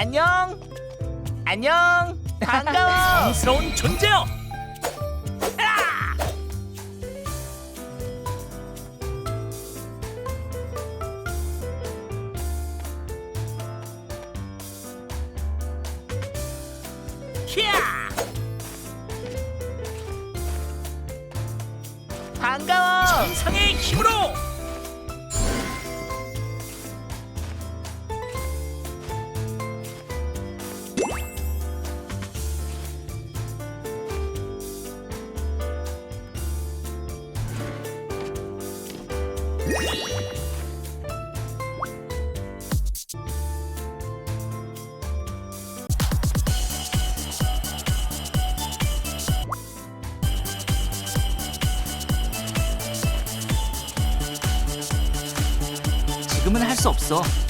안녕. 안녕. 반가워. 무서운 존재요. 히야! 반가워. 상의 힘으로 지금은 할 수 없어.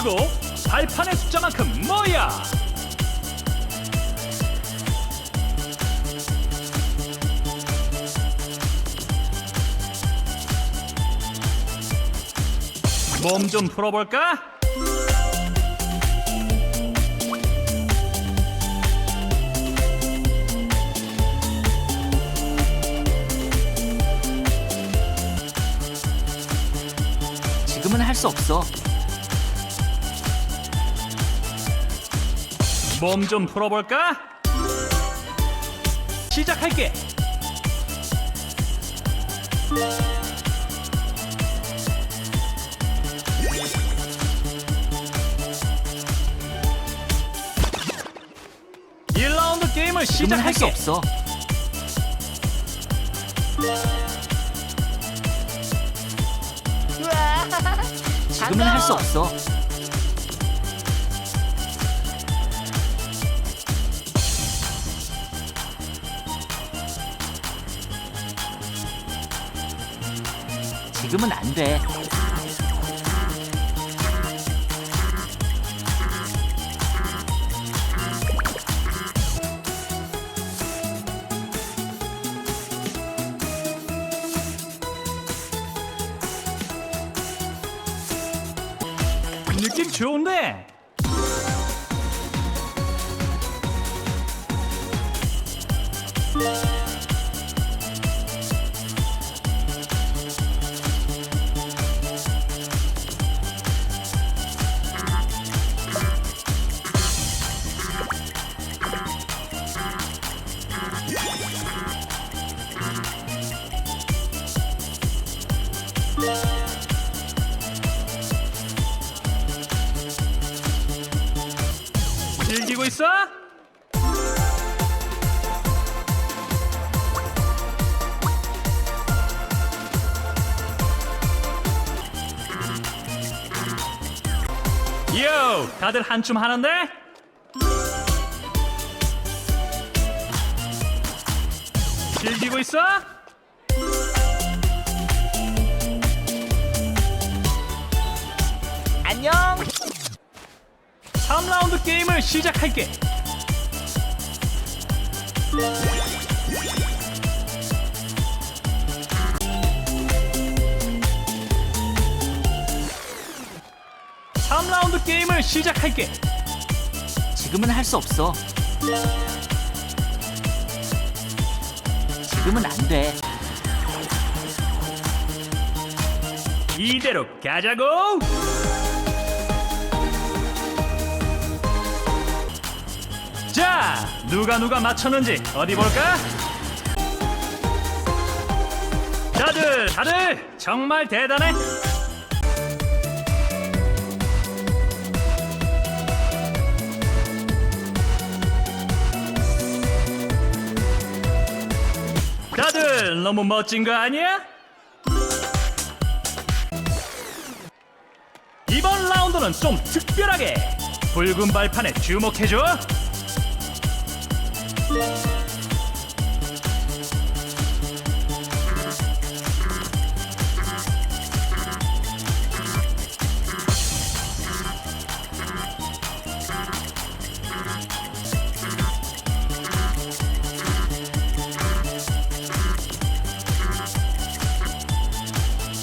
치고 발판의 숫자만큼 뭐야? 몸 좀 풀어볼까? 지금은 할 수 없어. 몸 좀 풀어볼까? 시작할게. 일라운드 게임을 지금은 할 수 시작할게. 없어. 지금은 할 수 없어. 지금은 안 돼. 느낌 좋은데? 즐기고 있어? 요, 다들 한춤 하는데? 즐기고 있어? 3라운드 게임을 시작할게. 삼라운드 게임을 시작할게. 지금은 할 수 없어. 지금은 안 돼. 이대로 가자고. 누가 누가 맞췄는지 어디 볼까? 다들 다들 정말 대단해. 다들 너무 멋진 거 아니야? 이번은 좀 특별하게 붉은 발판에 주목해줘.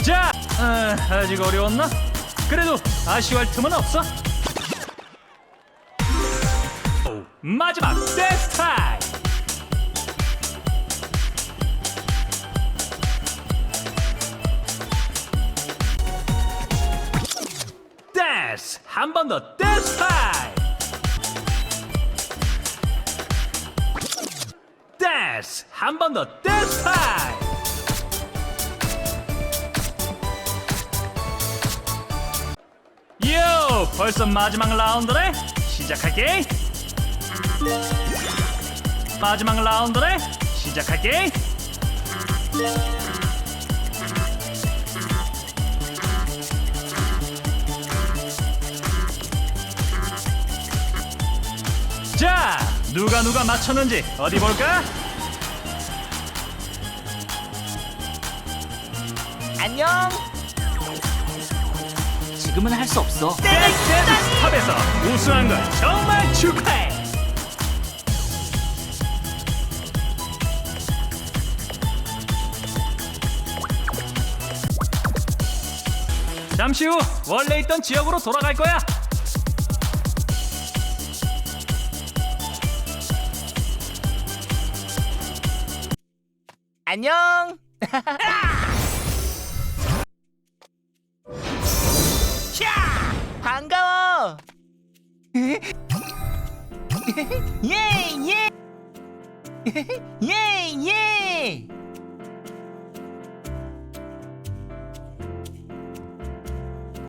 자, 아, 아직 어려웠나? 그래도 아쉬워할 틈은 없어. 오, 마지막 댄스 타 임. 댄스 한번더 타임. 댄스 한번더 타임. 요 벌써 마지막 라운드래 시작할게 마지막 라운드래 시작할게 자 누가 누가 맞췄는지 어디 볼까 안녕. 지금은 할 수 없어. 댄스 댄스 스탑에서 우승한 걸 정말 축하해 잠시 후 원래 있던 지역으로 돌아갈 거야 안녕. 차! 반가워. 예, 예. 예, 예.